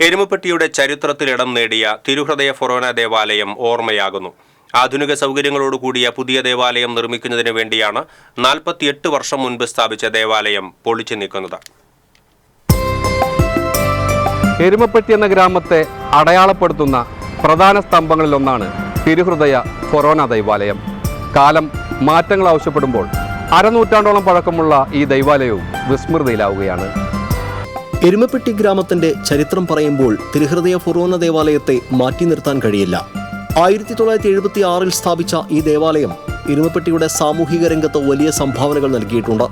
എരുമപ്പെട്ടിയുടെ ചരിത്രത്തിൽ ഇടം നേടിയ തിരുഹൃദയ ഫൊറോന ദേവാലയം ഓർമ്മയാകുന്നു. ആധുനിക സൗകര്യങ്ങളോടുകൂടിയ പുതിയ ദേവാലയം നിർമ്മിക്കുന്നതിന് വേണ്ടിയാണ് നാൽപ്പത്തിയെട്ട് വർഷം മുൻപ് സ്ഥാപിച്ച ദേവാലയം പൊളിച്ചു നീക്കുന്നത്. എരുമപ്പെട്ടി എന്ന ഗ്രാമത്തെ അടയാളപ്പെടുത്തുന്ന പ്രധാന സ്തംഭങ്ങളിലൊന്നാണ് തിരുഹൃദയ ഫൊറോന ദൈവാലയം. കാലം മാറ്റങ്ങൾ ആവശ്യപ്പെടുമ്പോൾ അരനൂറ്റാണ്ടോളം പഴക്കമുള്ള ഈ ദൈവാലയവും വിസ്മൃതിയിലാവുകയാണ്. എരുമപ്പെട്ടി ഗ്രാമത്തിന്റെ ചരിത്രം പറയുമ്പോൾ തിരുഹൃദയ ഫൊറോന ദേവാലയത്തെ മാറ്റി നിർത്താൻ കഴിയില്ല. ആയിരത്തി തൊള്ളായിരത്തി എഴുപത്തി ആറിൽ സ്ഥാപിച്ച ഈ ദേവാലയം എരുമപ്പെട്ടിയുടെ സാമൂഹിക രംഗത്ത് വലിയ സംഭാവനകൾ നൽകിയിട്ടുണ്ട്.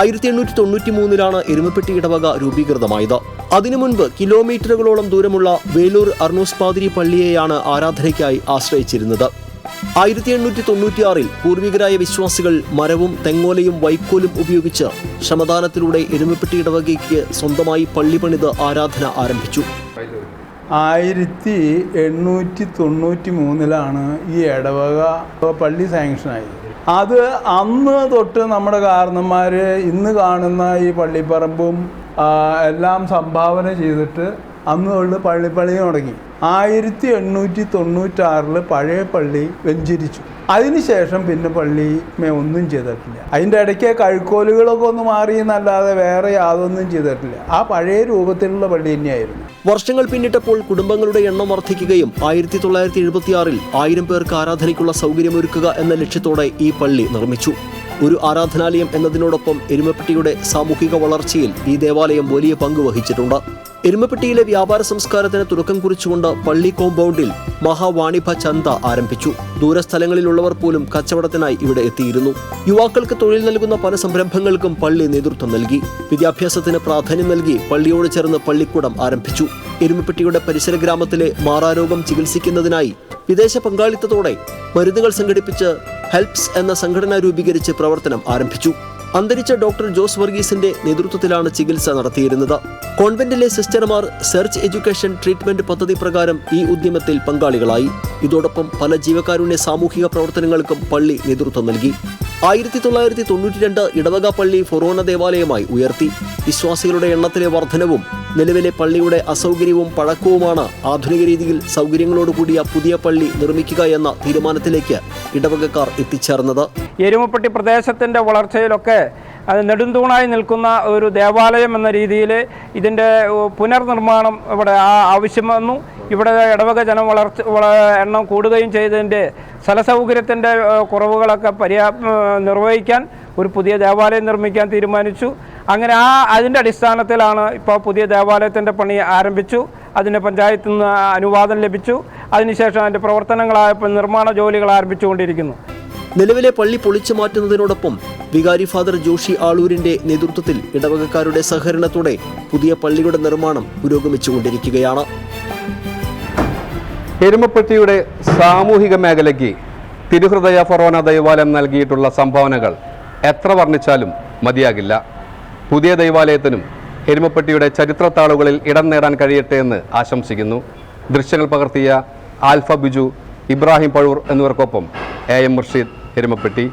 ആയിരത്തി എണ്ണൂറ്റി തൊണ്ണൂറ്റി മൂന്നിലാണ് എരുമപ്പെട്ടി ഇടവക രൂപീകൃതമായത്. അതിനു മുൻപ് കിലോമീറ്ററുകളോളം ദൂരമുള്ള വേലൂർ അർണൂസ് പാതിരി പള്ളിയെയാണ് ആരാധനയ്ക്കായി ആശ്രയിച്ചിരുന്നത്. ആയിരത്തി എണ്ണൂറ്റി തൊണ്ണൂറ്റിയാറിൽ പൂർവികരായ വിശ്വാസികൾ മരവും തെങ്ങോലയും വൈക്കോലും ഉപയോഗിച്ച് ശ്രമദാനത്തിലൂടെ എരുമപ്പെട്ടി ഇടവകയ്ക്ക് സ്വന്തമായി പള്ളി പണിത് ആരാധന ആരംഭിച്ചു. ആയിരത്തി എണ്ണൂറ്റി തൊണ്ണൂറ്റി മൂന്നിലാണ് ഈ ഇടവക പള്ളി സാങ്ഷനായത്. അത് അന്ന് തൊട്ട് നമ്മുടെ കാരണന്മാർ ഇന്ന് കാണുന്ന ഈ പള്ളിപ്പറമ്പും എല്ലാം സംഭാവന ചെയ്തിട്ട് അന്ന് തൊട്ട് പള്ളിപ്പള്ളി തുടങ്ങി. ആയിരത്തി എണ്ണൂറ്റി തൊണ്ണൂറ്റാറിൽ പഴയ പള്ളി വെഞ്ചരിച്ചു. അതിനുശേഷം പിന്നെ പള്ളി ഒന്നും ചെയ്തിട്ടില്ല. അതിന്റെ ഇടയ്ക്ക് കഴുക്കോലുകളൊക്കെ ഒന്ന് മാറി എന്നല്ലാതെ വേറെ യാതൊന്നും ചെയ്തിട്ടില്ല. ആ പഴയ രൂപത്തിലുള്ള പള്ളി തന്നെയായിരുന്നു. വർഷങ്ങൾ പിന്നിട്ടപ്പോൾ കുടുംബങ്ങളുടെ എണ്ണം വർദ്ധിക്കുകയും ആയിരത്തി തൊള്ളായിരത്തി എഴുപത്തിയാറിൽ ആയിരം പേർക്ക് ആരാധനയ്ക്കുള്ള സൗകര്യമൊരുക്കുക എന്ന ലക്ഷ്യത്തോടെ ഈ പള്ളി നിർമ്മിച്ചു. ഒരു ആരാധനാലയം എന്നതിനോടൊപ്പം എരുമപ്പെട്ടിയുടെ സാമൂഹിക വളർച്ചയിൽ ഈ ദേവാലയം വലിയ പങ്ക് വഹിച്ചിട്ടുണ്ട്. എരുമപ്പെട്ടിയിലെ വ്യാപാര സംസ്കാരത്തിന് തുടക്കം കുറിച്ചുകൊണ്ട് പള്ളി കോമ്പൗണ്ടിൽ മഹാവാണിഭ ചന്ത ആരംഭിച്ചു. ദൂരസ്ഥലങ്ങളിലുള്ളവർ പോലും കച്ചവടത്തിനായി ഇവിടെ എത്തിയിരുന്നു. യുവാക്കൾക്ക് തൊഴിൽ നൽകുന്ന പല സംരംഭങ്ങൾക്കും പള്ളി നേതൃത്വം നൽകി. വിദ്യാഭ്യാസത്തിന് പ്രാധാന്യം നൽകി പള്ളിയോട് ചേർന്ന് പള്ളിക്കൂടം ആരംഭിച്ചു. എരുമപ്പെട്ടിയുടെ പരിസര ഗ്രാമത്തിലെ മാറാരോഗം ചികിത്സിക്കുന്നതിനായി വിദേശ പങ്കാളിത്തത്തോടെ മരുന്നുകൾ സംഘടിപ്പിച്ച് ഹെൽപ്സ് എന്ന സംഘടന രൂപീകരിച്ച് പ്രവർത്തനം ആരംഭിച്ചു. അന്തരിച്ച ഡോക്ടർ ജോസ് വർഗീസിന്റെ നേതൃത്വത്തിലാണ് ചികിത്സ നടത്തിയിരുന്നത്. കോൺവെന്റിലെ സിസ്റ്റർമാർ സെർച്ച് എഡ്യൂക്കേഷൻ ട്രീറ്റ്മെന്റ് പദ്ധതി പ്രകാരം ഈ ഉദ്യമത്തിൽ പങ്കാളികളായി. ഇതോടൊപ്പം പല ജീവകാരുണ്യ സാമൂഹിക പ്രവർത്തനങ്ങൾക്കും പള്ളി നേതൃത്വം നൽകി. ആയിരത്തി തൊള്ളായിരത്തി തൊണ്ണൂറ്റി രണ്ട് ഇടവക പള്ളി ഫൊറോന ദേവാലയമായി ഉയർത്തി. വിശ്വാസികളുടെ എണ്ണത്തിലെ വർധനവും നിലവിലെ പള്ളിയുടെ അസൗകര്യവും പഴക്കവുമാണ് ആധുനിക രീതിയിൽ സൗകര്യങ്ങളോട് കൂടിയ പുതിയ പള്ളി നിർമ്മിക്കുക എന്ന തീരുമാനത്തിലേക്ക് ഇടവകക്കാർ എത്തിച്ചേർന്നത്. എരുമപ്പെട്ടി പ്രദേശത്തിന്റെ വളർച്ചയിലൊക്കെ അത് നെടുന്തൂണായി നിൽക്കുന്ന ഒരു ദേവാലയം എന്ന രീതിയിൽ ഇതിന്റെ പുനർനിർമ്മാണം ഇവിടെ ആവശ്യം വന്നു. ഇവിടെ ഇടവക ജനം വളർച്ച എണ്ണം കൂടുകയും ചെയ്തതിന്റെ സ്ഥലസൗകര്യത്തിന്റെ കുറവുകളൊക്കെ പര്യാ നിർവഹിക്കാൻ ഒരു പുതിയ ദേവാലയം നിർമ്മിക്കാൻ തീരുമാനിച്ചു. അങ്ങനെ ആ അതിന്റെ അടിസ്ഥാനത്തിലാണ് ഇപ്പോൾ പുതിയ ദേവാലയത്തിന്റെ പണി ആരംഭിച്ചു. അതിന് പഞ്ചായത്തിൽ നിന്ന് അനുവാദം ലഭിച്ചു. അതിനുശേഷം അതിന്റെ പ്രവർത്തനങ്ങളായപ്പോൾ നിർമ്മാണ ജോലികൾ ആരംഭിച്ചുകൊണ്ടിരിക്കുന്നു. നിലവിലെ പള്ളി പൊളിച്ചു മാറ്റുന്നതിനോടൊപ്പം വികാരി ഫാദർ ജോഷി ആളൂരിന്റെ നേതൃത്വത്തിൽ ഇടവകക്കാരുടെ സഹകരണത്തോടെ പുതിയ പള്ളിയുടെ നിർമ്മാണം പുരോഗമിച്ചുകൊണ്ടിരിക്കുകയാണ്. എരുമപ്പെട്ടിയുടെ സാമൂഹിക മേഖലയ്ക്ക് തിരുഹൃദയ ഫൊറോന ദൈവാലയം നൽകിയിട്ടുള്ള സംഭാവനകൾ എത്ര വർണിച്ചാലും മതിയാകില്ല. പുതിയ ദൈവാലയത്തിനും എരുമപ്പെട്ടിയുടെ ചരിത്രത്താളുകളിൽ ഇടം നേടാൻ കഴിയട്ടെ എന്ന് ആശംസിക്കുന്നു. ദൃശ്യങ്ങൾ പകർത്തിയ ആൽഫ ബിജു ഇബ്രാഹിം പഴൂർ എന്നിവർക്കൊപ്പം എ എം മുർഷീദ് എരുമപ്പെട്ടി.